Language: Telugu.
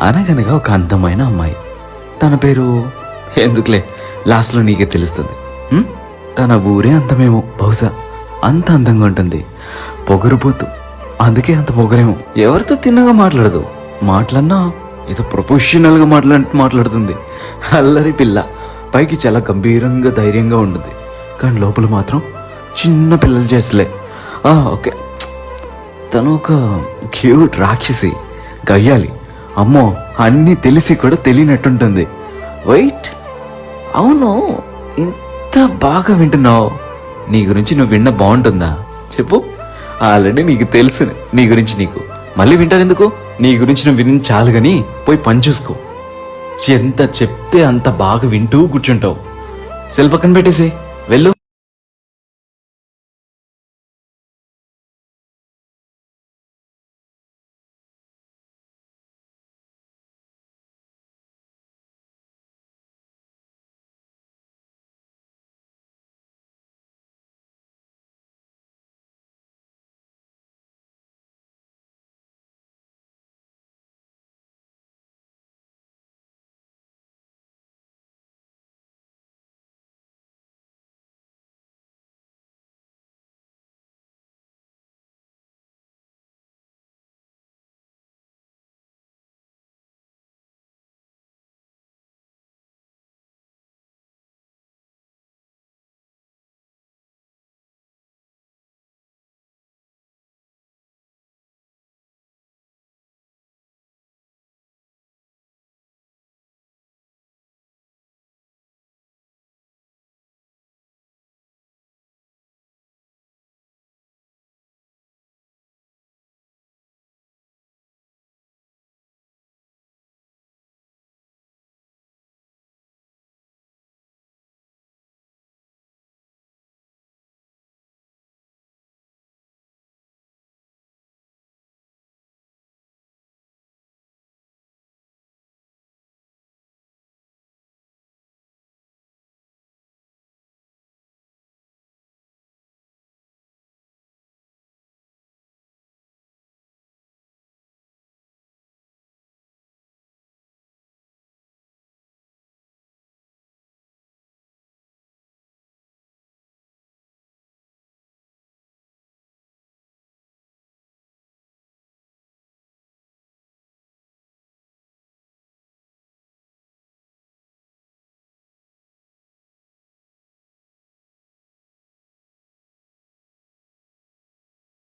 అనగనగా ఒక అందమైన అమ్మాయి. తన పేరు ఎందుకులే లాస్ట్లో నీకే తెలుస్తుంది. తన ఊరే అంతమేమో బహుశా అంత అందంగా ఉంటుంది. పొగరుపోతు అందుకే అంత పొగరేమో. ఎవరితో తిన్నగా మాట్లాడదు? మాట్లాడినా ఏదో ప్రొఫెషనల్గా మాట్లాడి మాట్లాడుతుంది. అల్లరి పిల్ల. పైకి చాలా గంభీరంగా ధైర్యంగా ఉంటుంది. కానీ లోపల మాత్రం చిన్న పిల్లలు చేసలే ఓకే. తను ఒక క్యూట్ రాక్షసి. గయ్యాలి. అమ్మో అన్నీ తెలిసి కూడా తెలియనట్టుంటుంది. వెయిట్ అవును ఇంత బాగా వింటున్నావు. నీ గురించి నువ్వు విన్న బాగుంటుందా? చెప్పు. ఆల్రెడీ నీకు తెలుసు నీ గురించి నీకు. మళ్ళీ వింటారు ఎందుకు నీ గురించి నువ్వు విని చాలు గాని పోయి పని చూసుకో. ఎంత చెప్తే అంత బాగా వింటూ కూర్చుంటావు. సెల్ పక్కన పెట్టేసి వెళ్ళు.